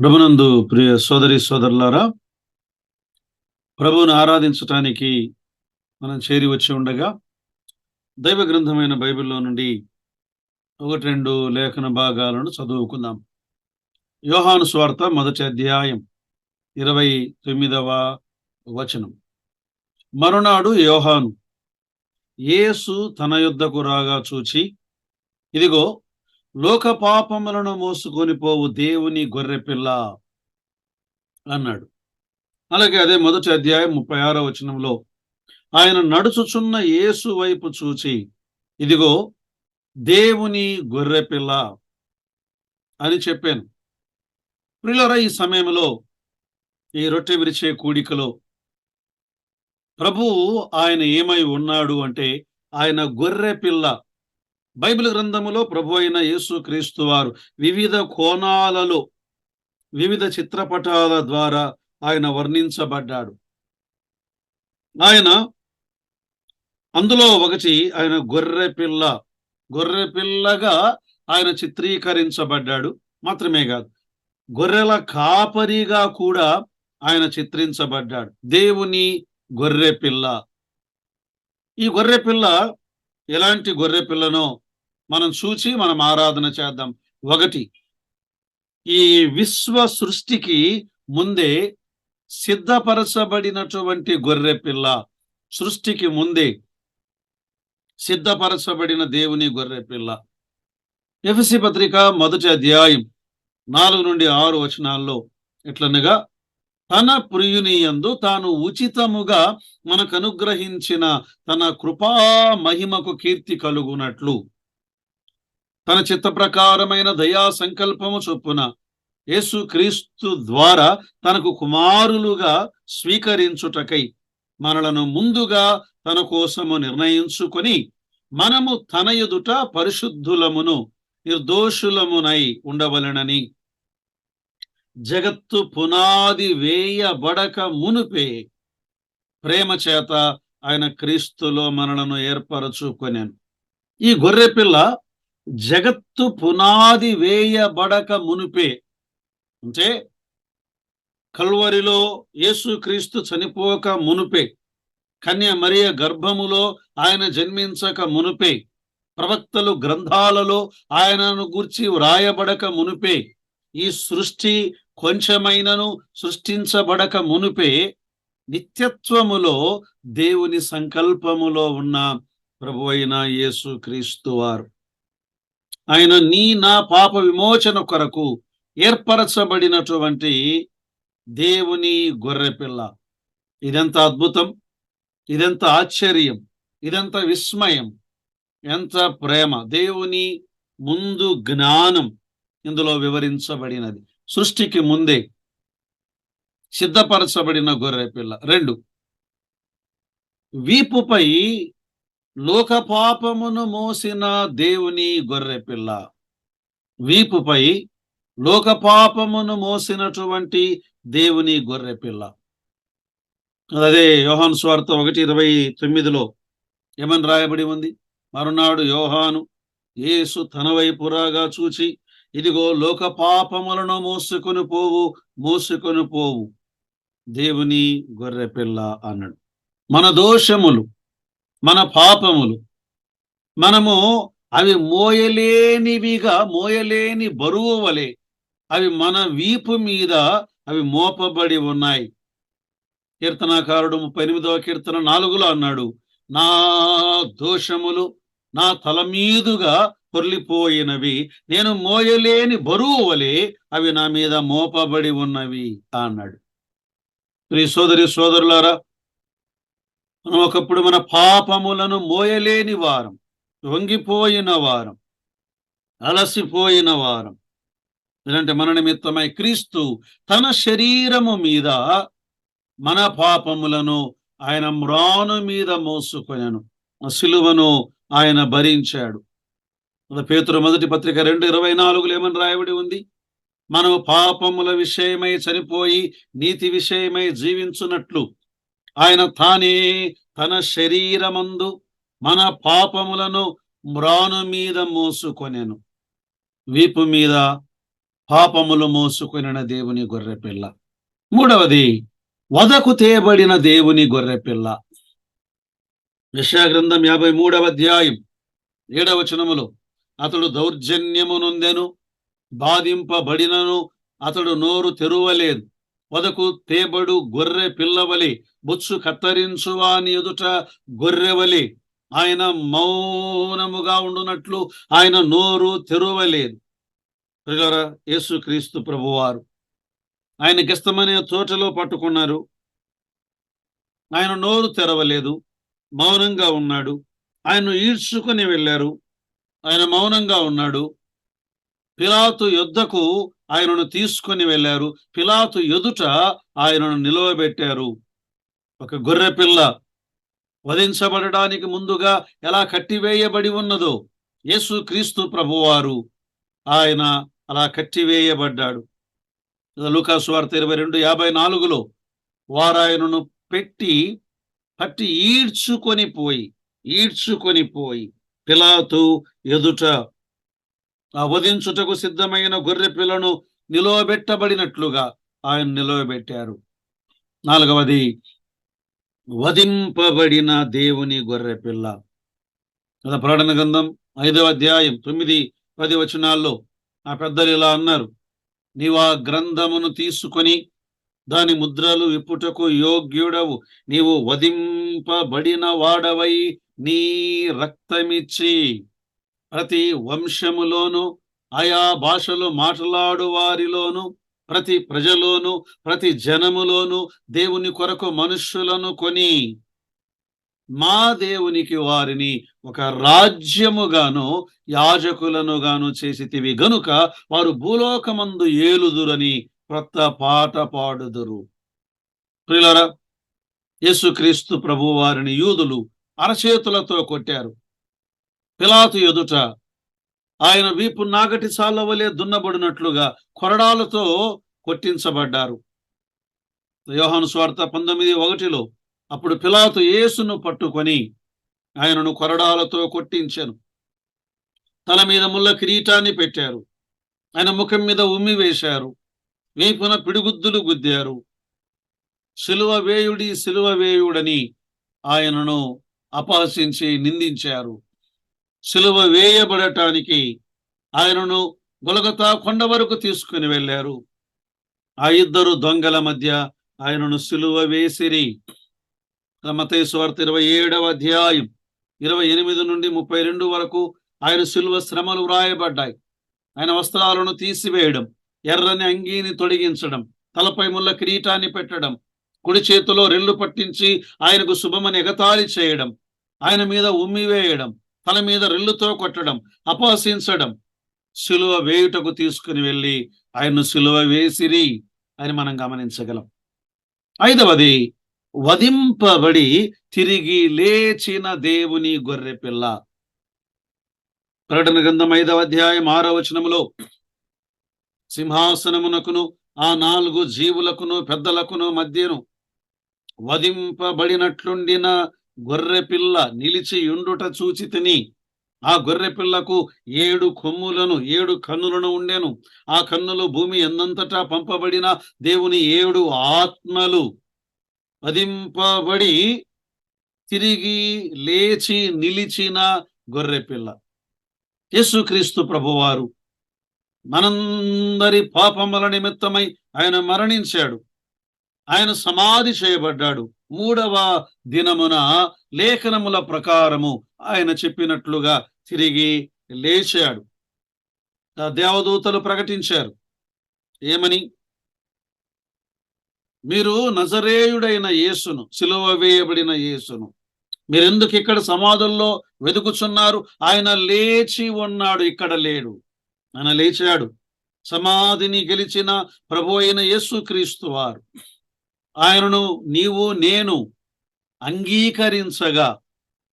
ప్రభునందు ప్రియ సోదరి సోదరులారా ప్రభువును ఆరాధించటానికి మనం చేరి వచ్చి ఉండగా దైవ గ్రంథమైన బైబిల్లో నుండి ఒకటి రెండు లేఖన భాగాలను చదువుకుందాం. యోహాను స్వార్త మొదటి అధ్యాయం ఇరవై తొమ్మిదవ వచనం. మరునాడు యోహాను యేసు తన యుద్ధకు రాగా చూచి ఇదిగో లోక పాపములను మోసుకొని పోవు దేవుని గొర్రెపిల్ల అన్నాడు. అలాగే అదే మొదటి అధ్యాయం ముప్పై ఆరో వచనంలో ఆయన నడుచుచున్న యేసు వైపు చూచి ఇదిగో దేవుని గొర్రెపిల్ల అని చెప్పాను. ప్రిలర ఈ సమయంలో ఈ రొట్టె విరిచే కూడికలో ప్రభువు ఆయన ఏమై ఉన్నాడు అంటే ఆయన గొర్రె పిల్ల బైబిల్ గ్రంథములో ప్రభు అయిన యేసు క్రీస్తు వారు వివిధ కోణాలలో వివిధ చిత్రపటాల ద్వారా ఆయన వర్ణించబడ్డాడు. ఆయన అందులో ఒకటి ఆయన గొర్రె పిల్ల గొర్రె పిల్లగా ఆయన చిత్రీకరించబడ్డాడు. మాత్రమే కాదు గొర్రెల కాపరిగా కూడా ఆయన చిత్రించబడ్డాడు. దేవుని గొర్రె పిల్ల. ఈ గొర్రె పిల్ల ఎలాంటి గొర్రె పిల్లనో మనం చూచి మనం ఆరాధన చేద్దాం. ఒకటి ఈ విశ్వ సృష్టికి ముందే సిద్ధపరచబడినటువంటి గొర్రె పిల్ల సృష్టికి ముందే సిద్ధపరచబడిన దేవుని గొర్రె పిల్ల. ఎఫ్సి పత్రిక మొదటి అధ్యాయం నాలుగు నుండి ఆరు వచనాల్లో ఎట్లనగా తన ప్రియుని యందు తాను ఉచితముగా మనకు అనుగ్రహించిన తన కృపా మహిమకు కీర్తి కలుగునట్లు. తన చిత్త ప్రకారమైన దయా సంకల్పము చొప్పున యేసు క్రీస్తు ద్వారా తనకు కుమారులుగా స్వీకరించుటకై మనలను ముందుగా తన కోసము నిర్ణయించుకొని మనము తన ఎదుట పరిశుద్ధులమును నిర్దోషులమునై ఉండవలెనని. జగత్తు పునాది వేయబడక మునుపే ప్రేమ చేత ఆయన క్రీస్తులో మనలను ఏర్పరచుకొనాను. ఈ గొర్రె పిల్ల జగత్తు పునాది వేయబడక మునుపే. అంటే కల్వరిలో యేసుక్రీస్తు చనిపోక మునుపే. కన్య మరియ గర్భములో ఆయన జన్మించక మునుపే. ప్రవక్తలు గ్రంథాలలో ఆయనను గూర్చి వ్రాయబడక మునుపే. ఈ సృష్టి కొంచెమైనను సృష్టించబడక మునుపే. నిత్యత్వములో దేవుని సంకల్పములో ఉన్న ప్రభు అయిన యేసు క్రీస్తు వారు. ఆయన నీ నా పాప విమోచన కొరకు ఏర్పరచబడినటువంటి దేవుని గొర్రెపిల్ల ఇదెంత అద్భుతం ఇదెంత ఆశ్చర్యం ఇదెంత విస్మయం ఎంత ప్రేమ. దేవుని ముందు జ్ఞానం ఇందులో వివరించబడినది. సృష్టికి ముందే సిద్ధపరచబడిన గొర్రె పిల్ల. రెండు వీపుపై లోక పాపమును మోసిన దేవుని గొర్రె పిల్ల. వీపుపై లోక పాపమును మోసినటువంటి దేవుని గొర్రె పిల్ల. అదే యోహాను స్వార్థ ఒకటి ఇరవై తొమ్మిదిలో ఏమని రాయబడి ఉంది? మరునాడు యోహాను యేసు తన వైపు రాగా చూచి ఇదిగో లోక పాపములను మోసుకొని పోవు మోసుకొని పోవు దేవుని గొర్రె పిల్ల అన్నాడు. మన దోషములు మన పాపములు. మనము అవి మోయలేనివిగా మోయలేని బరువు వలె అవి మన వీపు మీద అవి మోపబడి ఉన్నాయి. కీర్తనాకారుడు ముప్పై ఎనిమిదవ కీర్తన నాలుగులో అన్నాడు నా దోషములు నా తల మీదుగా పొర్లిపోయినవి. నేను మోయలేని బరువు వలె అవి నా మీద మోపబడి ఉన్నవి అన్నాడు. ప్రియ సోదరి సోదరులారా మనం ఒకప్పుడు మన పాపములను మోయలేని వారం వంగిపోయిన వారం అలసిపోయిన వారం. ఎందుకంటే మన నిమిత్తమై క్రీస్తు తన శరీరము మీద మన పాపములను ఆయన మ్రాను మీద మోసుకొనను. సిలువను ఆయన భరించాడు. పేతురు మొదటి పత్రిక రెండు ఇరవై నాలుగులో ఏమని రాయబడి ఉంది? మనము పాపముల విషయమై చనిపోయి నీతి విషయమై జీవించున్నట్లు ఆయన తానే తన శరీరమందు మన పాపములను మ్రాను మీద మోసుకొనెను. వీపు మీద పాపములు మోసుకొనిన దేవుని గొర్రెపిల్ల మూడవది వదకు తేబడిన దేవుని గొర్రెపిల్ల యశాగ్రంథం యాభై మూడవ అధ్యాయం ఏడవచనములు అతడు దౌర్జన్యము నొందెను బాధింపబడినను అతడు నోరు తెరువలేదు. వదకు తేబడు గొర్రె పిల్లవలి బొచ్చు కత్తరించువాని ఎదుట గొర్రెవలి. ఆయన మౌనముగా ఉండునట్లు ఆయన నోరు తెరువలేదు. ప్రియులారా, యేసుక్రీస్తు ప్రభువారు ఆయన గిస్తమనే తోటలో పట్టుకున్నారు. ఆయన నోరు తెరవలేదు. మౌనంగా ఉన్నాడు. ఆయన ఈడ్చుకుని వెళ్ళారు. ఆయన మౌనంగా ఉన్నాడు. పిలాతు యుద్ధకు ఆయనను తీసుకుని వెళ్ళారు. పిలాతు ఎదుట ఆయనను నిలవబెట్టారు. ఒక గొర్రె పిల్ల వధించబడడానికి ముందుగా ఎలా కట్టివేయబడి ఉన్నదో యేసు క్రీస్తు ప్రభువారు ఆయన అలా కట్టివేయబడ్డాడు. లూకాసు వార్త ఇరవై రెండు యాభై నాలుగులో వారాయనను పెట్టి పట్టి ఈడ్చుకొని పోయి ఈడ్చుకొని పోయి పిలాతు ఎదుట ఆ వధించుటకు సిద్ధమైన గొర్రె పిల్లను నిలువబెట్టబడినట్లుగా ఆయన నిలువబెట్టారు. నాలుగవది వధింపబడిన దేవుని గొర్రె పిల్ల. కదా ప్రకటన గ్రంథం ఐదవ అధ్యాయం తొమ్మిది పది వచనాల్లో ఆ పెద్దలు ఇలా అన్నారు. నీవు ఆ గ్రంథమును తీసుకొని దాని ముద్రలు విప్పుటకు యోగ్యుడవు. నీవు వధింపబడిన వాడవై నీ రక్తమిచ్చి ప్రతి వంశములోను ఆయా భాషలు మాట్లాడు వారిలోను ప్రతి ప్రజలోను ప్రతి జనములోను దేవుని కొరకు మనుష్యులను కొని మా దేవునికి వారిని ఒక రాజ్యముగాను యాజకులను గాను చేసితివి. గనుక వారు భూలోకమందు ఏలుదురని క్రొత్త పాట పాడుదురు. ప్రిలరా యేసుక్రీస్తు ప్రభు వారిని యూదులు అరచేతులతో కొట్టారు. పిలాతు ఎదుట ఆయన వీపు నాగటి సాలవలే దున్నబడినట్లుగా కొరడాలతో కొట్టించబడ్డారు. యోహాను స్వార్థ పంతొమ్మిది ఒకటిలో అప్పుడు పిలాతు యేసును పట్టుకొని ఆయనను కొరడాలతో కొట్టించాను. తల మీద ముళ్ళ కిరీటాన్ని పెట్టారు. ఆయన ముఖం మీద ఉమ్మి వేశారు. వీపున పిడుగుద్దులు గుద్దారు. సిలువ వేయుడి సిలువ వేయుడని ఆయనను అపహసించి నిందించారు. సులువ వేయబడటానికి ఆయనను గొలగతా కొండ వరకు తీసుకుని వెళ్ళారు. ఆ ఇద్దరు దొంగల మధ్య ఆయనను సులువ వేసిరి. మతయి ఇరవై ఏడవ అధ్యాయం ఇరవై ఎనిమిది నుండి ముప్పై రెండు వరకు ఆయన సులువ శ్రమలు వ్రాయబడ్డాయి. ఆయన వస్త్రాలను తీసివేయడం ఎర్రని అంగీని తొడిగించడం తలపై ముళ్ళ కిరీటాన్ని పెట్టడం కుడి చేతిలో రెల్లు పట్టించి ఆయనకు శుభమని ఎగతాళి చేయడం ఆయన మీద ఉమ్మి వేయడం తల మీద రెల్లుతో కొట్టడం అపహసించడం. సిలువ వేయుటకు తీసుకుని వెళ్ళి ఆయన్ను సిలువ వేసిరి అని మనం గమనించగలం. ఐదవది వధింపబడి తిరిగి లేచిన దేవుని గొర్రె పిల్ల. ప్రకటన గ్రంథం ఐదవ అధ్యాయం ఆరో వచనములో సింహాసనమునకును ఆ నాలుగు జీవులకును పెద్దలకును మధ్యను వధింపబడినట్లుండిన గొర్రె పిల్ల నిలిచి ఉండుట చూచి తిని ఆ గొర్రె పిల్లకు ఏడు కొమ్ములను ఏడు కన్నులను ఉండెను. ఆ కన్నులు భూమి ఎన్నంతటా పంపబడిన దేవుని ఏడు ఆత్మలు. పదింపబడి తిరిగి లేచి నిలిచిన గొర్రెపిల్ల యేసుక్రీస్తు ప్రభువారు మనందరి పాపముల నిమిత్తమై ఆయన మరణించాడు. ఆయన సమాధి చేయబడ్డాడు. మూడవ దినమున లేఖనముల ప్రకారము ఆయన చెప్పినట్లుగా తిరిగి లేచాడు. దేవదూతలు ప్రకటించారు. ఏమని? మీరు నజరేయుడైన యేసును సిలువ వేయబడిన యేసును మీరెందుకు ఇక్కడ సమాధుల్లో వెతుకుచున్నారు? ఆయన లేచి ఉన్నాడు ఇక్కడ లేడు. ఆయన లేచాడు. సమాధిని గెలిచిన ప్రభు అయిన యేసుక్రీస్తు వారు. ఆయనను నీవు నేను అంగీకరించగా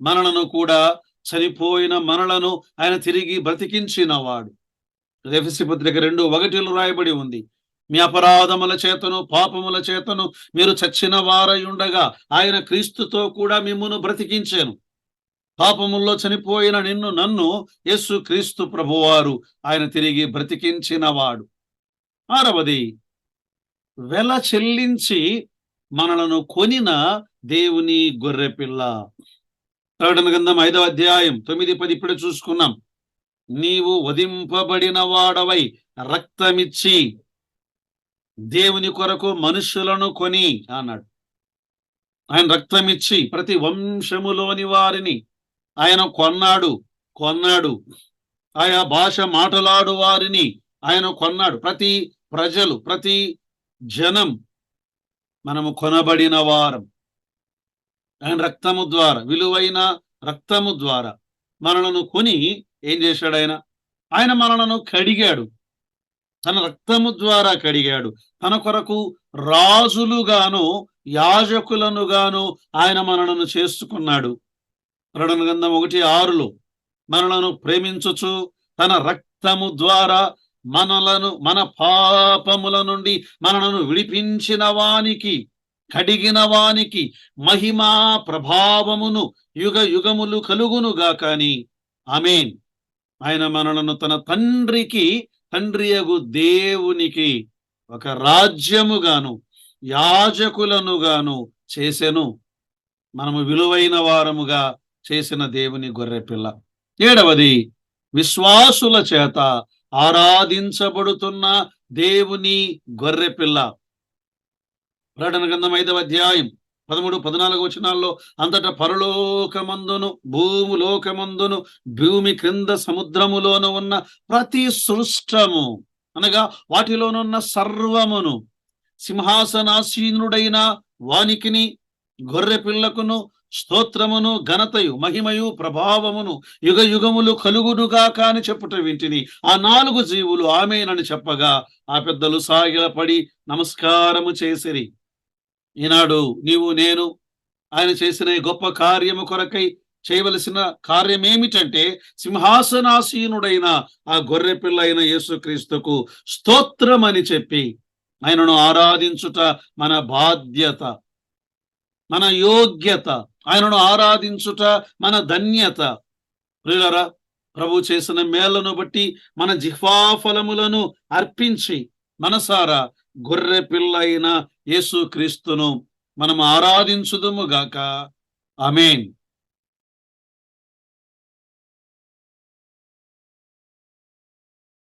మనలను కూడా చనిపోయిన మనలను ఆయన తిరిగి బ్రతికించినవాడు. రెఫసి పత్రిక రెండు ఒకటిలో రాయబడి ఉంది. మీ అపరాధముల చేతను పాపముల చేతను మీరు చచ్చిన వారై ఉండగా ఆయన క్రీస్తుతో కూడా మిమ్మును బ్రతికించాను. పాపముల్లో చనిపోయిన నిన్ను నన్ను యేసు క్రీస్తు ప్రభువారు ఆయన తిరిగి బ్రతికించినవాడు. ఆరవది వెల చెల్లించి మనలను కొనిన దేవుని గొర్రెపిల్ల ప్రకటన గ్రంథం ఐదవ అధ్యాయం తొమ్మిది పది ఇప్పుడే చూసుకున్నాం. నీవు వధింపబడిన వాడవై రక్తమిచ్చి దేవుని కొరకు మనుషులను కొని అన్నాడు. ఆయన రక్తమిచ్చి ప్రతి వంశములోని వారిని ఆయన కొన్నాడు కొన్నాడు. ఆయా భాష మాటలాడు వారిని ఆయన కొన్నాడు. ప్రతి ప్రజలు ప్రతి జనం మనము కొనబడిన వారం. ఆయన రక్తము ద్వారా విలువైన రక్తము ద్వారా మనలను కొని ఏం చేశాడు ఆయన? ఆయన మనలను కడిగాడు. తన రక్తము ద్వారా కడిగాడు. తన కొరకు రాజులుగాను యాజకులను గాను ఆయన మనలను చేసుకున్నాడు. ప్రకటన గంధం ఒకటి ఆరులో మనలను ప్రేమించుచు తన రక్తము ద్వారా మనలను మన పాపముల నుండి మనలను విడిపించిన వానికి కడిగిన వానికి మహిమా ప్రభావమును యుగ యుగములు కలుగునుగా కాని ఆమెన్. ఆయన మనలను తన తండ్రికి తండ్రియగు దేవునికి ఒక రాజ్యముగాను యాజకులనుగాను చేసెను. మనము విలువైన వారముగా చేసిన దేవుని గొర్రెపిల్ల. ఏడవది విశ్వాసుల చేత ఆరాధించబడుతున్న దేవుని గొర్రెపిల్ల ప్రకటన గ్రంథం ఐదవ అధ్యాయం పదమూడు పద్నాలుగు వచనాల్లో అంతటా పరలోకమందును భూములోకమందును భూమి క్రింద సముద్రములోను ఉన్న ప్రతి సృష్టము అనగా వాటిలోనున్న సర్వమును సింహాసనాసీనుడైన వానికిని గొర్రె పిల్లకును స్తోత్రమును ఘనతయు మహిమయు ప్రభావమును యుగ యుగములు కలుగునుగా కాని చెప్పుట వింటిని. ఆ నాలుగు జీవులు ఆమెనని చెప్పగా ఆ పెద్దలు సాగిలపడి నమస్కారము చేసిరి. ఈనాడు నీవు నేను ఆయన చేసిన గొప్ప కార్యము కొరకై చేయవలసిన కార్యం ఏమిటంటే సింహాసనాసీనుడైన ఆ గొర్రె పిల్ల అయిన యేసుక్రీస్తుకు స్తోత్రం అని చెప్పి ఆయనను ఆరాధించుట మన బాధ్యత మన యోగ్యత ఆయనను ఆరాధించుట మన ధన్యత. ప్రియులరా ప్రభు చేసిన మేళ్ళను బట్టి మన జిహ్వాఫలములను అర్పించి మనసారా గొర్రె పిల్ల అయిన యేసు క్రీస్తును మనం ఆరాధించుదుము గాక. అమేన్